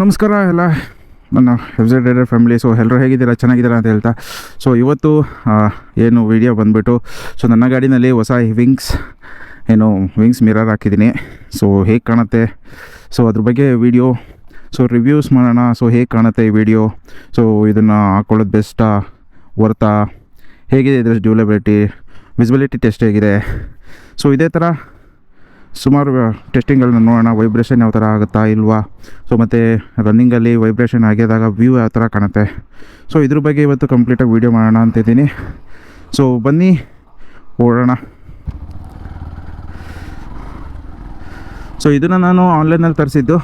ನಮಸ್ಕಾರ ಎಲ್ಲ. ನನ್ನ ಜೆಡ್ ರೈಡರ್ ಫ್ಯಾಮಿಲಿ ಸೊ ಎಲ್ಲರೂ ಹೇಗಿದ್ದೀರಾ? ಚೆನ್ನಾಗಿದ್ದೀರಾ ಅಂತ ಹೇಳ್ತಾ. ಸೊ ಇವತ್ತು ಏನು ವಿಡಿಯೋ ಬಂದುಬಿಟ್ಟು ಸೊ ನನ್ನ ಗಾಡಿನಲ್ಲಿ ಹೊಸ ವಿಂಗ್ಸ್ ಏನು ವಿಂಗ್ಸ್ ಮಿರರ್ ಹಾಕಿದ್ದೀನಿ. ಸೊ ಹೇಗೆ ಕಾಣುತ್ತೆ? ಸೊ ಅದ್ರ ಬಗ್ಗೆ ವಿಡಿಯೋ ಸೊ ರಿವ್ಯೂಸ್ ಮಾಡೋಣ. ಸೊ ಹೇಗೆ ಕಾಣುತ್ತೆ ಈ ವಿಡಿಯೋ ಸೊ ಇದನ್ನು ಹಾಕ್ಕೊಳ್ಳೋದು ಬೆಸ್ಟಾ ವರ್ತಾ ಹೇಗಿದೆ ಇದ್ರ ಡ್ಯೂಲಬಿಲಿಟಿ ವಿಸಿಬಿಲಿಟಿ ಟೆಸ್ಟ್ ಹೇಗಿದೆ? ಸೊ ಇದೇ ಥರ ಸುಮಾರು ಟೆಸ್ಟಿಂಗಲ್ಲಿ ನೋಡೋಣ ವೈಬ್ರೇಷನ್ ಯಾವ ಥರ ಆಗುತ್ತಾ ಇಲ್ವಾ? ಸೊ ಮತ್ತು ರನ್ನಿಂಗಲ್ಲಿ ವೈಬ್ರೇಷನ್ ಆಗಿದಾಗ ವ್ಯೂ ಯಾವ ಥರ ಕಾಣುತ್ತೆ? ಸೊ ಇದ್ರ ಬಗ್ಗೆ ಇವತ್ತು ಕಂಪ್ಲೀಟಾಗಿ ವೀಡಿಯೋ ಮಾಡೋಣ ಅಂತಿದ್ದೀನಿ ಸೊ ಬನ್ನಿ, ಓಡೋಣ. ಸೊ ಇದನ್ನು ನಾನು ಆನ್ಲೈನಲ್ಲಿ ತರಿಸಿದ್ದು.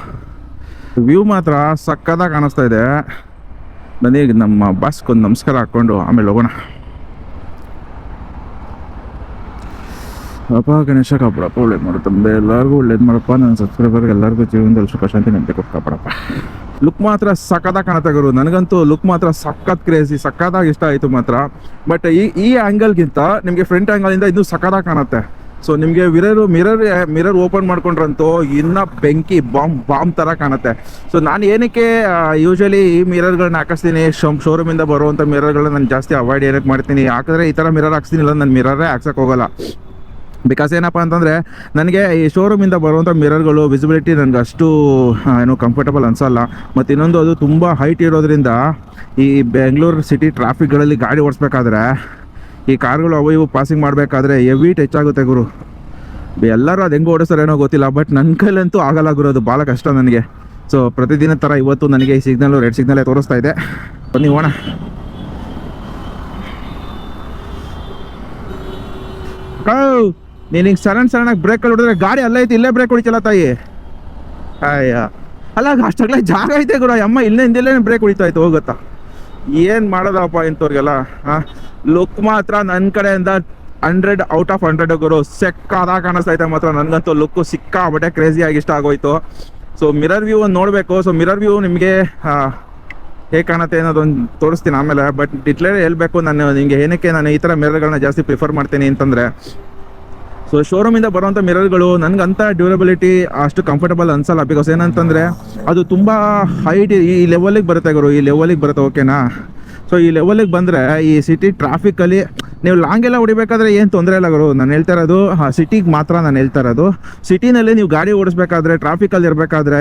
ವ್ಯೂ ಮಾತ್ರ ಸಕ್ಕದಾಗಿ ಕಾಣಿಸ್ತಾ ಇದೆ. ಬನ್ನಿ, ನಮ್ಮ ಬಾಸ್ಗೊಂದು ನಮಸ್ಕಾರ ಹಾಕ್ಕೊಂಡು ಆಮೇಲೆ ಹೋಗೋಣ. ಅಪ್ಪ, ಗಣೇಶ ಕಾಪಾಡಪ್ಪ, ಒಳ್ಳೇದು ಮಾಡು ತಂದೆ. ಎಲ್ಲರಿಗೂ ಒಳ್ಳೇದು ಮಾಡಪ್ಪ. ನನ್ನ ಸಬ್ಸ್ಕ್ರೈಬರ್ಗೆ ಎಲ್ಲರಿಗೂ ಜೀವನದಲ್ಲಿ ಸುಖ ಶಾಂತಿ ನೆಮ್ಮದಿ ಕೊಟ್ಟು ಕಾಪಾಡಪ್ಪ. ಲುಕ್ ಮಾತ್ರ ಸಖತ್ತಾಗಿ ಕಾಣುತ್ತೆ ಗುರು. ನನಗಂತೂ ಲುಕ್ ಮಾತ್ರ ಸಖತ್ ಕ್ರೇಜಿ ಸಖತ್ತಾಗಿ ಇಷ್ಟ ಆಯಿತು ಮಾತ್ರ. ಬಟ್ ಈ ಈ ಆ್ಯಂಗಲ್ಗಿಂತ ನಿಮಗೆ ಫ್ರಂಟ್ ಆ್ಯಂಗಲಿಂದ ಇನ್ನೂ ಸಖತ್ತಾಗಿ ಕಾಣುತ್ತೆ. ಸೊ ನಿಮಗೆ ವಿರರು ಮಿರರ್ ಮಿರರ್ ಓಪನ್ ಮಾಡ್ಕೊಂಡ್ರಂತೂ ಇನ್ನೂ ಬೆಂಕಿ ಬಾಂಬ್ ಬಾಂಬ್ ಥರ ಕಾಣುತ್ತೆ. ಸೊ ನಾನು ಏನಕ್ಕೆ ಯೂಶ್ವಲಿ ಈ ಮಿರರ್ಗಳನ್ನ ಹಾಕಿಸ್ತೀನಿ, ಶೋ ಶೋರೂಮಿಂದ ಬರುವಂಥ ಮಿರರ್ಗಳನ್ನ ನಾನು ಜಾಸ್ತಿ ಅವಾಯ್ಡ್ ಏನಕ್ಕೆ ಮಾಡ್ತೀನಿ? ಯಾಕಂದರೆ ಈ ಥರ ಮಿರರ್ ಹಾಕ್ಸ್ತೀನಿ ಇಲ್ಲ ನಾನು ಮಿರರೇ ಹಾಕ್ಸಕ್ಕೆ ಹೋಗಲ್ಲ. ಬಿಕಾಸ್ ಏನಪ್ಪ ಅಂತಂದರೆ, ನನಗೆ ಈ ಶೋರೂಮಿಂದ ಬರುವಂಥ ಮಿರರ್ಗಳು ವಿಸಿಬಿಲಿಟಿ ನನಗೆ ಅಷ್ಟು ಏನು ಕಂಫರ್ಟಬಲ್ ಅನಿಸಲ್ಲ. ಮತ್ತು ಇನ್ನೊಂದು ಅದು ತುಂಬ ಹೈಟ್ ಇರೋದ್ರಿಂದ, ಈ ಬೆಂಗಳೂರು ಸಿಟಿ ಟ್ರಾಫಿಕ್ಗಳಲ್ಲಿ ಗಾಡಿ ಓಡಿಸ್ಬೇಕಾದ್ರೆ, ಈ ಕಾರ್ಗಳು ಅವು ಇವು ಪಾಸಿಂಗ್ ಮಾಡಬೇಕಾದ್ರೆ ಹೆವಿ ಟಚ್ ಆಗುತ್ತೆ ಗುರು. ಎಲ್ಲರೂ ಅದು ಹೆಂಗೆ ಓಡಿಸ್ತಾರೇನೋ ಗೊತ್ತಿಲ್ಲ ಬಟ್ ನನ್ನ ಕೈಲಂತೂ ಆಗಲ್ಲ ಗುರು, ಅದು ಭಾಳ ಕಷ್ಟ ನನಗೆ. ಸೊ ಪ್ರತಿದಿನ ಥರ ಇವತ್ತು ನನಗೆ ಈ ಸಿಗ್ನಲ್ ರೆಡ್ ಸಿಗ್ನಲ್ಲೇ ತೋರಿಸ್ತಾ ಇದೆ. ಬನ್ನಿ ಓಣ ಕೌ ನೀನು ಸಡನ್ ಸಡನ್ನಾಗಿ ಬ್ರೇಕ್ ಹೊಡಿದ್ರೆ ಗಾಡಿ ಅಲ್ಲ ಐತಿ, ಇಲ್ಲೇ ಬ್ರೇಕ್ ಹೊಡಿತಲ್ಲ ತಾಯಿ? ಅಯ್ಯ. ಅಲ್ಲ ಅಷ್ಟಾಗಲೇ ಜಾಗ ಐತೆ ಗುರು ಅಮ್ಮ ಇಲ್ಲೇ ಹಿಂದಿಲ್ಲೇ ಬ್ರೇಕ್ ಹೊಡಿತಾ ಇತ್ತು ಹೋಗುತ್ತಾ? ಏನು ಮಾಡೋದಪ್ಪ ಇಂಥವ್ರಿಗೆಲ್ಲ ಹಾಂ ಲುಕ್ ಮಾತ್ರ ನನ್ನ ಕಡೆಯಿಂದ ಹಂಡ್ರೆಡ್ ಔಟ್ ಆಫ್ ಹಂಡ್ರೆಡ್ ಗುರು, ಸೆಕ್ಕಾದ ಕಾಣಿಸ್ತಾ ಐತೆ ಮಾತ್ರ, ನನಗಂತೂ ಲುಕ್ಕು ಸಿಕ್ಕಾಬಟ್ಟೆ ಕ್ರೇಜಿಯಾಗಿ ಇಷ್ಟ ಆಗೋಯ್ತು. ಸೊ ಮಿರರ್ ವ್ಯೂ ಒಂದು ನೋಡಬೇಕು. ಸೊ ಮಿರರ್ ವ್ಯೂ ನಿಮಗೆ ಹೇಗೆ ಕಾಣುತ್ತೆ ಅನ್ನೋದೊಂದು ತೋರಿಸ್ತೀನಿ ಆಮೇಲೆ. ಬಟ್ ಇಟ್ಲೇ ಹೇಳಬೇಕು, ನಾನು ನಿಮಗೆ ಏನಕ್ಕೆ ನಾನು ಈ ಥರ ಮಿರರ್ಗಳನ್ನ ಜಾಸ್ತಿ ಪ್ರಿಫರ್ ಮಾಡ್ತೀನಿ ಅಂತಂದರೆ ಸೊ ಶೋರೂಮಿಂದ ಬರುವಂಥ ಮಿರರ್ಗಳು ನನಗಂತ ಡ್ಯೂರಬಿಲಿಟಿ ಅಷ್ಟು ಕಂಫರ್ಟಬಲ್ ಅನ್ಸಲ್ಲ ಬಿಕಾಸ್ ಏನಂತಂದರೆ ಅದು ತುಂಬ ಹೈಟ್ ಈ ಲೆವೆಲಿಗೆ ಬರುತ್ತೆ ಗುರು, ಈ ಲೆವೆಲಿಗೆ ಬರುತ್ತೆ ಓಕೆನಾ ಸೊ ಈ ಲೆವೆಲಿಗೆ ಬಂದರೆ ಈ ಸಿಟಿ ಟ್ರಾಫಿಕಲ್ಲಿ ನೀವು ಲಾಂಗ್ ಎಲ್ಲ ಹೊಡಿಬೇಕಾದ್ರೆ ಏನು ತೊಂದರೆ ಇಲ್ಲ ಗುರು. ನಾನು ಹೇಳ್ತಾ ಇರೋದು ಸಿಟಿಗೆ ಮಾತ್ರ ನಾನು ಹೇಳ್ತಾ ಇರೋದು. ಸಿಟಿನಲ್ಲಿ ನೀವು ಗಾಡಿ ಓಡಿಸ್ಬೇಕಾದ್ರೆ ಟ್ರಾಫಿಕಲ್ಲಿ ಇರಬೇಕಾದ್ರೆ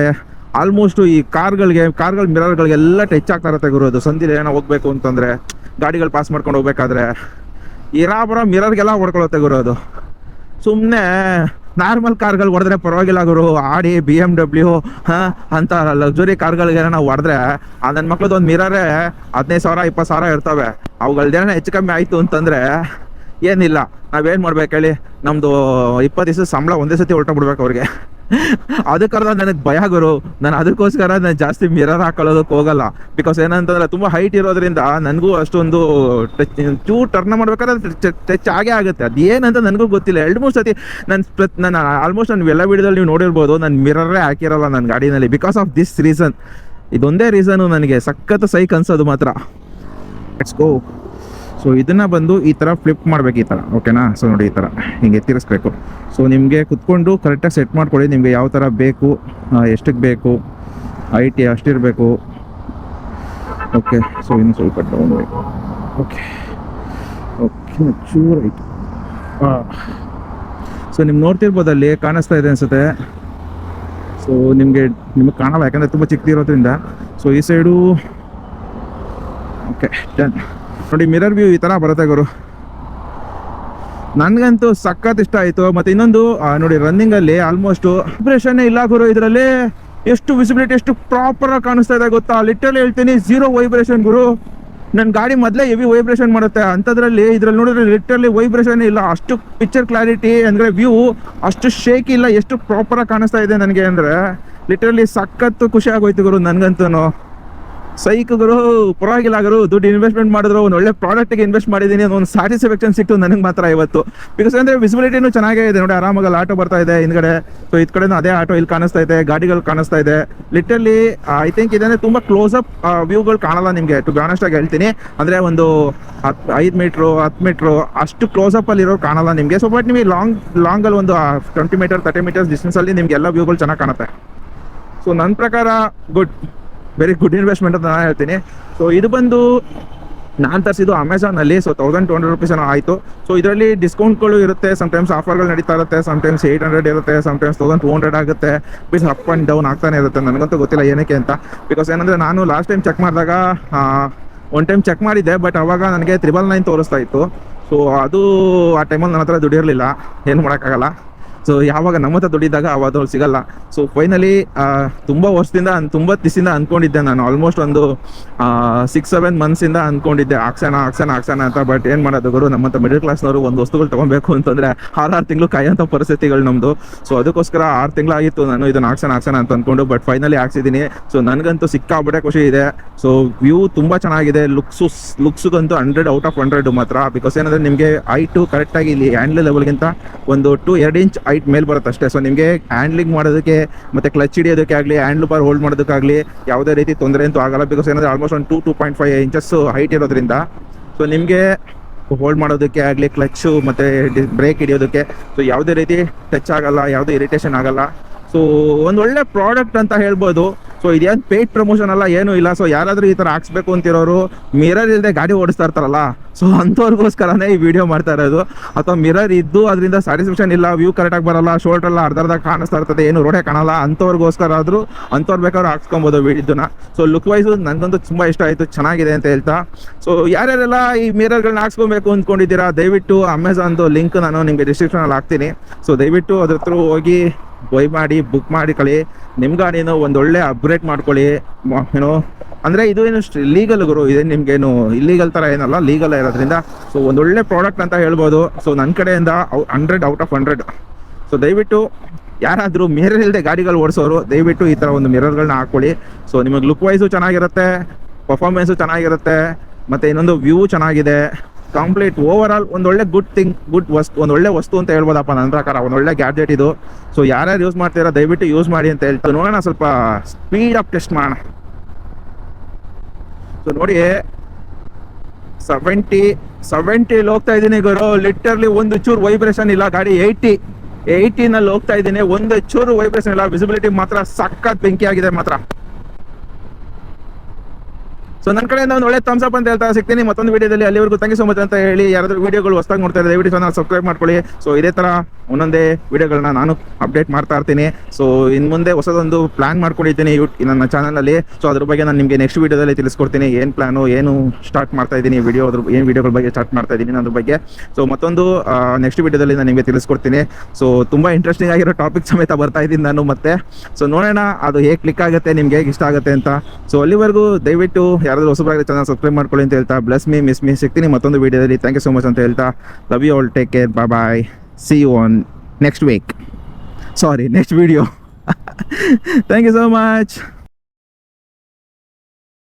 ಆಲ್ಮೋಸ್ಟು ಈ ಕಾರ್ಗಳಿಗೆ, ಕಾರ್ಗಳ ಮಿರರ್ಗಳಿಗೆಲ್ಲ ಟಚ್ ಆಗ್ತಾ ಇರುತ್ತೆ ಗುರು. ಅದು ಸಂದಿಲಿ ಏನೋ ಹೋಗ್ಬೇಕು ಅಂತಂದರೆ, ಗಾಡಿಗಳು ಪಾಸ್ ಮಾಡ್ಕೊಂಡು ಹೋಗ್ಬೇಕಾದ್ರೆ, ಇರಾಬರ ಮಿರರ್ಗೆಲ್ಲ ಹೊಡ್ಕೊಳುತ್ತೆ ಗುರು ಅದು. ಸುಮ್ಮನೆ ನಾರ್ಮಲ್ ಕಾರ್ಗಳು ಹೊಡೆದ್ರೆ ಪರವಾಗಿಲ್ಲ ಗುರು. ಆಡಿ ಬಿ ಎಂ ಡಬ್ಲ್ಯೂ ಅಂತ ಲಕ್ಸುರಿ ಕಾರ್ಗಳಿಗೆ ನಾವು ಹೊಡೆದ್ರೆ ಆ ನನ್ನ ಮಕ್ಳದ್ದು ಒಂದು ಮಿರರೇ ಹದಿನೈದು ಸಾವಿರ, ಇಪ್ಪತ್ತು ಸಾವಿರ ಇರ್ತವೆ. ಅವುಗಳ್ದೇನ ಹೆಚ್ಚು ಕಮ್ಮಿ ಆಯಿತು ಅಂತಂದರೆ ಏನಿಲ್ಲ. ನಾವೇನು ಮಾಡ್ಬೇಕು ಹೇಳಿ? ನಮ್ಮದು ಇಪ್ಪತ್ತು ದಿವಸ ಸಂಬಳ ಒಂದೇ ಸತಿ ಹೊರಟೋಗ್ಬಿಡ್ಬೇಕು ಅವ್ರಿಗೆ. ಅದಕ್ಕರ್ಧ ನನಗೆ ಭಯ ಗುರು. ನಾನು ಅದಕ್ಕೋಸ್ಕರ ನಾನು ಜಾಸ್ತಿ ಮಿರರ್ ಹಾಕೊಳ್ಳೋದಕ್ಕೆ ಹೋಗಲ್ಲ. ಬಿಕಾಸ್ ಏನಂತಂದ್ರೆ ತುಂಬ ಹೈಟ್ ಇರೋದ್ರಿಂದ ನನಗೂ ಅಷ್ಟೊಂದು ಟಚ್ ಚೂ ಟರ್ನ್ ಮಾಡ್ಬೇಕಾದ್ರೆ ಟಚ್ ಆಗೇ ಆಗುತ್ತೆ. ಅದು ಏನಂತ ನನಗೂ ಗೊತ್ತಿಲ್ಲ. ಎರಡು, ಮೂರು ಸತಿ ನನ್ನ ಪ್ರತ್, ನಾನು ಆಲ್ಮೋಸ್ಟ್ ನಾನು ಎಲ್ಲ ವಿಡಿಯೋದಲ್ಲಿ ನೀವು ನೋಡಿರ್ಬೋದು, ನಾನು ಮಿರರೇ ಹಾಕಿರಲ್ಲ ನನ್ನ ಗಾಡಿನಲ್ಲಿ ಬಿಕಾಸ್ ಆಫ್ ದಿಸ್ ರೀಸನ್ ಇದೊಂದೇ ರೀಸನು ನನಗೆ ಸಖತ್ತು ಸೈಕ್ ಅನ್ಸೋದು ಮಾತ್ರ. ಇಟ್ಸ್ ಗೋ ಸೊ ಇದನ್ನ ಬಂದು ಈ ಥರ ಫ್ಲಿಪ್ ಮಾಡ್ಬೇಕು ಈ ಥರ ಓಕೆನಾ ಸೊ ನೋಡಿ ಈ ಥರ ಹಿಂಗೆ ತಿರ್ಸ್ಬೇಕು. ಸೊ ನಿಮಗೆ ಕುತ್ಕೊಂಡು ಕರೆಕ್ಟಾಗಿ ಸೆಟ್ ಮಾಡ್ಕೊಳ್ಳಿ, ನಿಮಗೆ ಯಾವ ಥರ ಬೇಕು ಎಷ್ಟಕ್ಕೆ ಬೇಕು ಐಟಿ ಅಷ್ಟಿರಬೇಕು ಓಕೆ ಸೊ ಇನ್ನು ಸ್ವಲ್ಪ ಡೌನ್ ಬೇಕು ಓಕೆ ಓಕೆ ಚೂರ್ ಆಯ್ತು. ಸೊ ನಿಮ್ಗೆ ನೋಡ್ತಿರ್ಬೋದು ಅಲ್ಲಿ, ಕಾಣಿಸ್ತಾ ಇದೆ ಅನ್ಸುತ್ತೆ. ಸೊ ನಿಮಗೆ ನಿಮಗೆ ಕಾಣಲ್ಲ, ಯಾಕಂದರೆ ತುಂಬ ಚಿಕ್ಕದಿರೋದ್ರಿಂದ ಸೊ ಈ ಸೈಡು ಓಕೆ ಡನ್ ನೋಡಿ ಮಿರರ್ ವ್ಯೂ ಈ ಥರ ಬರುತ್ತೆ ಗುರು. ನನ್ಗಂತೂ ಸಖತ್ ಇಷ್ಟ ಆಯಿತು. ಮತ್ತೆ ಇನ್ನೊಂದು ನೋಡಿ ನೋಡಿ ರನ್ನಿಂಗಲ್ಲಿ ಆಲ್ಮೋಸ್ಟು ವೈಬ್ರೇಷನ್ನೇ ಇಲ್ಲ ಗುರು ಇದರಲ್ಲಿ. ಎಷ್ಟು ವಿಸಿಬಿಲಿಟಿ ಎಷ್ಟು ಪ್ರಾಪರ್ ಆಗಿ ಕಾಣಿಸ್ತಾ ಇದೆ ಗೊತ್ತಾ? ಲಿಟರ್ಲಿ ಹೇಳ್ತೀನಿ ಜೀರೋ ವೈಬ್ರೇಷನ್ ಗುರು. ನನ್ನ ಗಾಡಿ ಮೊದಲೇ ಹೆವಿ ವೈಬ್ರೇಷನ್ ಮಾಡುತ್ತೆ. ಅಂಥದ್ರಲ್ಲಿ ಇದ್ರಲ್ಲಿ ನೋಡಿದ್ರೆ ಲಿಟರ್ಲಿ ವೈಬ್ರೇಷನ್ ಇಲ್ಲ. ಅಷ್ಟು ಪಿಕ್ಚರ್ ಕ್ಲಾರಿಟಿ ಅಂದರೆ ವ್ಯೂ ಅಷ್ಟು ಶೇಕ್ ಇಲ್ಲ. ಎಷ್ಟು ಪ್ರಾಪರಾಗಿ ಕಾಣಿಸ್ತಾ ಇದೆ ನನಗೆ ಅಂದರೆ. ಲಿಟರ್ಲಿ ಸಖತ್ತು ಖುಷಿ ಆಗೋಯ್ತು ಗುರು ನನಗಂತೂ ಸೈಕ್ ಗುರು ಪರವಾಗಿಲ್ಲ ಆಗರು ದುಡ್ಡು ಇನ್ವೆಸ್ಟ್ಮೆಂಟ್ ಮಾಡಿದ್ರು, ಒಂದು ಒಳ್ಳೆ ಪ್ರಾಡಕ್ಟ್ಗೆ ಇನ್ವೆಸ್ಟ್ ಮಾಡಿದ್ದೀನಿ ಅನ್ನೋ ಒಂದು ಸ್ಯಾಟಿಸ್ಫ್ಯಾಕ್ಷನ್ ಸಿಕ್ತು ನನಗೆ ಮಾತ್ರ ಇವತ್ತು. ಬಿಕಾಸ್ ಅಂದರೆ ವಿಸಿಬಿಲಿಟಿನೂ ಚೆನ್ನಾಗೇ ಇದೆ. ನೋಡಿ, ಆರಾಮಾಗಿ ಆಟೋ ಬರ್ತಾ ಇದೆ ಹಿಂದ್ಗಡೆ. ಸೊ ಇದ್ ಕಡೆನೂ ಅದೇ ಆಟೋ ಇಲ್ಲಿ ಕಾಣಿಸ್ತಾ ಇದೆ, ಗಾಡಿಗಳು ಕಾಣಿಸ್ತಾ ಇದೆ. ಲಿಟರ್ಲಿ ಐ ಥಿಂಕ್ ಇದಂದ್ರೆ ತುಂಬ ಕ್ಲೋಸ್ ಅಪ್ ವ್ಯೂಗಳು ಕಾಣಲ್ಲ ನಿಮಗೆ. ಟು ಆನೆಸ್ಟ್ ಆಗಿ ಹೇಳ್ತೀನಿ. ಅಂದರೆ ಒಂದು ಹತ್ತು ಐದು ಮೀಟ್ರು ಹತ್ತು ಮೀಟ್ರು ಅಷ್ಟು ಕ್ಲೋಸ್ ಅಪ್ ಅಲ್ಲಿ ಇರೋ ಕಾಣಲ್ಲ ನಿಮಗೆ. ಸೊ ಬಟ್ ನಿಮಗೆ ಲಾಂಗ್ ಲಾಂಗಲ್ಲಿ ಒಂದು ಟ್ವೆಂಟಿ ಮೀಟರ್ ತರ್ಟಿ ಮೀಟರ್ಸ್ ಡಿಸ್ಟೆನ್ಸಲ್ಲಿ ನಿಮ್ಗೆ ಎಲ್ಲ ವ್ಯೂಗಳು ಚೆನ್ನಾಗಿ ಕಾಣುತ್ತೆ. ಸೊ ನನ್ನ ಪ್ರಕಾರ ಗುಡ್ ವೆರಿ ಗುಡ್ ಇನ್ವೆಸ್ಟ್ಮೆಂಟ್ ಅಂತ ನಾನು ಹೇಳ್ತೀನಿ. ಸೊ ಇದು ಬಂದು ನಾನು ತರಿಸಿದ್ದು ಅಮೆಝಾನಲ್ಲಿ so thousand two hundred rupees ಏನೋ ಆಯಿತು. ಸೊ ಇದರಲ್ಲಿ ಡಿಸ್ಕೌಂಟ್ಗಳು ಇರುತ್ತೆ ಸಮ್ಟೈಮ್ಸ್ ಆಫರ್ಗಳು ನಡೀತಾ ಇರುತ್ತೆ ಸಮ್ಟೈಮ್ಸ್ ಏಯ್ಟ್ ಹಂಡ್ರೆಡ್ ಇರುತ್ತೆ ಸಮ್ಟೈಮ್ಸ್ ತೌಸಂಡ್ ಟು ಹಂಡ್ರೆಡ್ ಆಗುತ್ತೆ. ಬಿಸ್ ಅಪ್ ಆ್ಯಂಡ್ ಡೌನ್ ಆಗ್ತಾನೆ ಇರುತ್ತೆ, ನನಗಂತೂ ಗೊತ್ತಿಲ್ಲ ಏನಕ್ಕೆ ಅಂತ. ಬಿಕಾಸ್ ಏನಂದರೆ ನಾನು ಲಾಸ್ಟ್ ಟೈಮ್ ಚೆಕ್ ಮಾಡಿದಾಗ ಒನ್ ಟೈಮ್ ಚೆಕ್ ಮಾಡಿದ್ದೆ ಬಟ್ ಅವಾಗ ನನಗೆ ತ್ರಿಬಲ್ ನೈನ್ ತೋರಿಸ್ತಾ ಇತ್ತು. ಸೊ ಅದು ಆ ಟೈಮಲ್ಲಿ ನನ್ನ ಹತ್ರ ದುಡಿಯಿರಲಿಲ್ಲ ಏನು ಮಾಡೋಕ್ಕಾಗಲ್ಲ. ಸೊ ಯಾವಾಗ ನಮ್ಮ ಹತ್ರ ದುಡಿದಾಗ ಅವಾಗ ಸಿಗಲ್ಲ. ಸೊ ಫೈನಲಿ ತುಂಬ ವರ್ಷದಿಂದ ತುಂಬ ದಿಸಿಂದ ಅಂದ್ಕೊಂಡಿದ್ದೆ ನಾನು. ಆಲ್ಮೋಸ್ಟ್ ಒಂದು ಸಿಕ್ಸ್ ಸೆವೆನ್ ಮಂತ್ಸಿಂದ ಅಂದ್ಕೊಂಡಿದ್ದೆ ಹಾಕ್ಸೋಣ ಹಾಕ್ಸೋಣ ಹಾಕ್ಸೋಣ ಅಂತ. ಬಟ್ ಏನು ಮಾಡೋದು ಗುರು? ನಮ್ಮಂಥ ಮಿಡಲ್ ಕ್ಲಾಸ್ನವರು ಒಂದು ವಸ್ತುಗಳು ಅಂತಂದ್ರೆ ಅಂತಂದರೆ ಆರು ತಿಂಗಳು ಕಾಯೋಂಥ ಪರಿಸ್ಥಿತಿಗಳು ನಮ್ಮದು ಸೊ ಅದಕ್ಕೋಸ್ಕರ ಆರು ತಿಂಗಳಾಗಿತ್ತು ನಾನು ಇದನ್ನು ಹಾಕ್ಸೋಣ ಹಾಕ್ಸೋಣ ಅಂತ ಅಂದ್ಕೊಂಡು ಬಟ್ ಫೈನಲಿ ಹಾಕ್ಸಿದ್ದೀನಿ ಸೊ ನನಗಂತೂ ಸಿಕ್ಕಾಬಿಟ್ಟೆ ಖುಷಿ ಇದೆ. ಸೊ ವ್ಯೂ ತುಂಬ ಚೆನ್ನಾಗಿದೆ. ಲುಕ್ಸು ಲುಕ್ಸ್ಗಂತೂ ಹಂಡ್ರೆಡ್ ಔಟ್ ಆಫ್ ಹಂಡ್ರೆಡ್ ಮಾತ್ರ. ಬಿಕಾಸ್ ಏನಂದ್ರೆ ನಿಮಗೆ ಕರೆಕ್ಟ್ ಕರೆಕ್ಟಾಗಿ ಇಲ್ಲಿ ಹ್ಯಾಂಡ್ಲ್ ಲೆವೆಲ್ಗಿಂತ ಒಂದು ಟು ಎರಡು ಇಂಚ್ ಹೈಟ್ ಮೇಲೆ ಬರುತ್ತೆ ಅಷ್ಟೇ. ಸೊ ನಿಮಗೆ ಹ್ಯಾಂಡ್ಲಿಂಗ್ ಮಾಡೋದಕ್ಕೆ ಮತ್ತು ಕ್ಲಚ್ ಹಿಡಿಯೋದಕ್ಕೆ ಆಗಲಿ ಹ್ಯಾಂಡ್ಲ್ ಬಾರ್ ಹೋಲ್ಡ್ ಮಾಡೋದಕ್ಕಾಗಲಿ ಯಾವುದೇ ರೀತಿ ತೊಂದರೆ ಅಂತೂ ಆಗಲ್ಲ. ಬಿಕಾಸ್ ಏನಂದರೆ ಆಲ್ಮೋಸ್ಟ್ ಒಂದು two two point five inches height ಇರೋದ್ರಿಂದ. ಸೊ ನಿಮಗೆ ಹೋಲ್ಡ್ ಮಾಡೋದಕ್ಕೆ ಆಗಲಿ ಕ್ಲಚ್ಚು ಮತ್ತು ಬ್ರೇಕ್ ಹಿಡಿಯೋದಕ್ಕೆ ಸೊ ಯಾವುದೇ ರೀತಿ ಟಚ್ ಆಗಲ್ಲ, ಯಾವುದೇ ಇರಿಟೇಷನ್ ಆಗಲ್ಲ. ಸೊ ಒಂದು ಒಳ್ಳೆ ಪ್ರಾಡಕ್ಟ್ ಅಂತ ಹೇಳ್ಬೋದು. ಸೊ ಇದೇನು ಪೇಟ್ ಪ್ರಮೋಷನ್ ಅಲ್ಲ, ಏನೂ ಇಲ್ಲ. ಸೊ ಯಾರಾದರೂ ಈ ಥರ ಹಾಕ್ಸ್ಬೇಕು ಅಂತಿರೋರು ಮಿರರ್ ಇಲ್ಲದೆ ಗಾಡಿ ಓಡಿಸ್ತಾ ಇರ್ತಾರಲ್ಲ ಸೊ ಅಂಥವ್ರಿಗೋಸ್ಕರನೇ ಈ ವಿಡಿಯೋ ಮಾಡ್ತಾ ಇರೋದು. ಅಥವಾ ಮಿರರ್ ಇದ್ದು ಅದರಿಂದ ಸ್ಯಾಟಿಸ್ಫ್ಯಾಕ್ಷನ್ ಇಲ್ಲ ವ್ಯೂ ಕರೆಕ್ಟಾಗಿ ಬರಲ್ಲ ಶೋಲ್ಡರ್ ಎಲ್ಲ ಅರ್ಧ ಅರ್ಧ ಕಾಣಿಸ್ತಾ ಇರ್ತದೆ, ಏನು ರೋಡೇ ಕಾಣಲ್ಲ, ಅಂಥವ್ರಿಗೋಸ್ಕರ ಆದರೂ ಅಂಥವ್ರು ಬೇಕಾದ್ರೂ ಹಾಕ್ಸ್ಕೊಬೋದು ಇದನ್ನ ಸೊ ಲುಕ್ ವೈಸು ನನಗಂತೂ ತುಂಬ ಇಷ್ಟ ಆಯಿತು, ಚೆನ್ನಾಗಿದೆ ಅಂತ ಹೇಳ್ತಾ. ಸೊ ಯಾರ್ಯಾರೆಲ್ಲ ಈ ಮಿರರ್ಗಳನ್ನ ಹಾಕ್ಸ್ಕೊಬೇಕು ಅಂದ್ಕೊಂಡಿದ್ದೀರಾ, ದಯವಿಟ್ಟು ಅಮೆಝಾನ್ದು ಲಿಂಕ್ ನಾನು ನಿಮಗೆ ಡಿಸ್ಕ್ರಿಪ್ಷನಲ್ಲಿ ಹಾಕ್ತೀನಿ. ಸೊ ದಯವಿಟ್ಟು ಅದ್ರ ಹತ್ರ ಹೋಗಿ ಬೈ ಮಾಡಿ ಬುಕ್ ಮಾಡಿ ಕಳಿ. ನಿಮ್ಮ ಗಾಡಿನೂ ಒಂದೊಳ್ಳೆ ಅಪ್ಗ್ರೇಡ್ ಮಾಡ್ಕೊಳ್ಳಿ. ಏನೋ ಅಂದರೆ ಇದು ಏನು ಲೀಗಲ್ ಗುರು ಇದೇನು ನಿಮ್ಗೇನು ಇಲ್ಲೀಗಲ್ ಥರ ಏನಲ್ಲ ಲೀಗಲ್ ಇರೋದ್ರಿಂದ. ಸೊ ಒಂದೊಳ್ಳೆ ಪ್ರಾಡಕ್ಟ್ ಅಂತ ಹೇಳ್ಬೋದು. ಸೊ ನನ್ನ ಕಡೆಯಿಂದ hundred out of hundred so ದಯವಿಟ್ಟು ಯಾರಾದರೂ ಮಿರರ್ ಇಲ್ಲದೆ ಗಾಡಿಗಳು ಓಡಿಸೋರು, ದಯವಿಟ್ಟು ಈ ಥರ ಒಂದು ಮಿರರ್ಗಳನ್ನ ಹಾಕ್ಕೊಳ್ಳಿ ಸೊ ನಿಮಗೆ ಲುಕ್ ವೈಸು ಚೆನ್ನಾಗಿರುತ್ತೆ ಪರ್ಫಾರ್ಮೆನ್ಸು ಚೆನ್ನಾಗಿರುತ್ತೆ, ಮತ್ತು ಇನ್ನೊಂದು ವ್ಯೂ ಚೆನ್ನಾಗಿದೆ. ಕಂಪ್ಲೀಟ್ ಓವರ್ ಆಲ್ ಒಂದೊಳ್ಳೆ ಗುಡ್ ಥಿಂಗ್ ಗುಡ್ ವಸ್ತು, ಒಂದು ಒಳ್ಳೆ ವಸ್ತು ಅಂತ ಹೇಳ್ಬೋದಪ್ಪ ನನ್ನ ಪ್ರಕಾರ. ಒಂದೊಳ್ಳೆ ಗ್ಯಾಜೆಟ್ ಇದು. ಸೊ ಯಾರ್ಯಾರು ಯೂಸ್ ಮಾಡ್ತೀರಾ, ದಯವಿಟ್ಟು ಯೂಸ್ ಮಾಡಿ ಅಂತ ಹೇಳ್ತಾ ನೋಡೋಣ, ಸ್ವಲ್ಪ ಸ್ಪೀಡ್ ಅಪ್ ಟೆಸ್ಟ್ ಮಾಡೋಣ. ಸೊ ನೋಡಿ ಸೆವೆಂಟಿ ಸೆವೆಂಟಿಲಿ ಹೋಗ್ತಾ ಇದ್ದೀನಿ ಗುರು. ಲಿಟರ್ಲಿ ಒಂದು ಚೂರು ವೈಬ್ರೇಷನ್ ಇಲ್ಲ. ಗಾಡಿ ಏಯ್ಟಿ ಏಯ್ಟಿನಲ್ಲಿ ಹೋಗ್ತಾ ಇದ್ದೀನಿ. ಒಂದು ಚೂರು ವೈಬ್ರೇಷನ್ ಇಲ್ಲ. ವಿಸಿಬಿಲಿಟಿ ಮಾತ್ರ ಸಖತ್ ಬೆಂಕಿ ಆಗಿದೆ ಮಾತ್ರ. ಸೊ ನನ್ನ ಕಡೆಯಿಂದ ಒಂದು ಒಳ್ಳೆ ಥಮ್ಸ್ ಅಪ್ ಅಂತ ಹೇಳ್ತಾ ಸಿಗ್ತೀನಿ. ಮತ್ತೊಂದು ವಿಡಿಯೋದಲ್ಲಿ ಅಲ್ಲಿವರೆಗೂ ಯು ಸೊ ಮಚ್ ಅಂತ ಹೇಳಿ ಯಾರಾದರೂ ವಿಡಿಯೋಗಳು ಹೊಸದಾಗಿ ನೋಡ್ತಾ ಇದ್ದಾರೆ ದಯವಿಟ್ಟು ಚಾನಲ್ ಸಬ್ಸ್ಕ್ರೈಬ್ ಮಾಡ್ಕೊಳ್ಳಿ. ಸೊ ಇದೇ ಥರ ಒಂದೊಂದೇ ವಿಡಿಯೋಗಳನ್ನ ನಾನು ಅಪ್ಡೇಟ್ ಮಾಡ್ತಾ ಇರ್ತೀನಿ. ಸೊ ಇನ್ ಮುಂದೆ ಹೊಸದೊಂದು ಪ್ಲಾನ್ ಮಾಡ್ಕೊಂಡಿದ್ದೀನಿ ಯೂ ನನ್ನ ಚಾನಲಲ್ಲಿ ಸೊ ಅದ್ರ ಬಗ್ಗೆ ನಾನು ನಿಮಗೆ ನೆಕ್ಸ್ಟ್ ವಿಡಿಯೋದಲ್ಲಿ ತಿಳಿಸ್ಕೊಡ್ತೀನಿ. ಏನು ಪ್ಲಾನು ಏನು ಸ್ಟಾರ್ಟ್ ಮಾಡ್ತಾ ಇದ್ದೀನಿ ವಿಡಿಯೋ ಅದ್ರ ಏನು ವಿಡಿಯೋಗಳ ಬಗ್ಗೆ ಸ್ಟಾರ್ಟ್ ಮಾಡ್ತಾ ಇದ್ದೀನಿ ಅದ್ರ ಬಗ್ಗೆ. ಸೊ ಮತ್ತೊಂದು ನೆಕ್ಸ್ಟ್ ವಿಡಿಯೋದಲ್ಲಿ ನಾನು ನಿಮಗೆ ತಿಳಿಸ್ಕೊಡ್ತೀನಿ. ಸೊ ತುಂಬ ಇಂಟ್ರೆಸ್ಟಿಂಗ್ ಆಗಿರೋ ಟಾಪಿಕ್ ಸಮೇತ ಬರ್ತಾ ಇದ್ದೀನಿ ನಾನು ಮತ್ತೆ. ಸೊ ನೋಡೋಣ, ಅದು ಹೇಗೆ ಕ್ಲಿಕ್ ಆಗುತ್ತೆ, ನಿಮ್ಗೆ ಹೇಗೆ ಇಷ್ಟ ಆಗುತ್ತೆ ಅಂತ. ಸೊ ಅಲ್ಲಿವರೆಗೂ ದಯವಿಟ್ಟು ಯಾರಾದರೂ ಹೊಸಬರಾಗಿ ಚಾನಲ್ ಸಬ್ಸ್ಕ್ರೈಬ್ ಮಾಡ್ಕೊಳ್ಳಿ ಅಂತ ಹೇಳ್ತಾ. ಬ್ಲಸ್ ಮೀ ಮಿಸ್ ಮೀ ಸಿಗ್ತೀನಿ ಮತ್ತೊಂದು ವಿಡಿಯೋದಲ್ಲಿ. ಥ್ಯಾಂಕ್ ಯು ಸೊ ಮಚ್ ಅಂತ ಹೇಳ್ತಾ. Love you all take care bye bye see you on next week. Sorry next video. Thank you so much.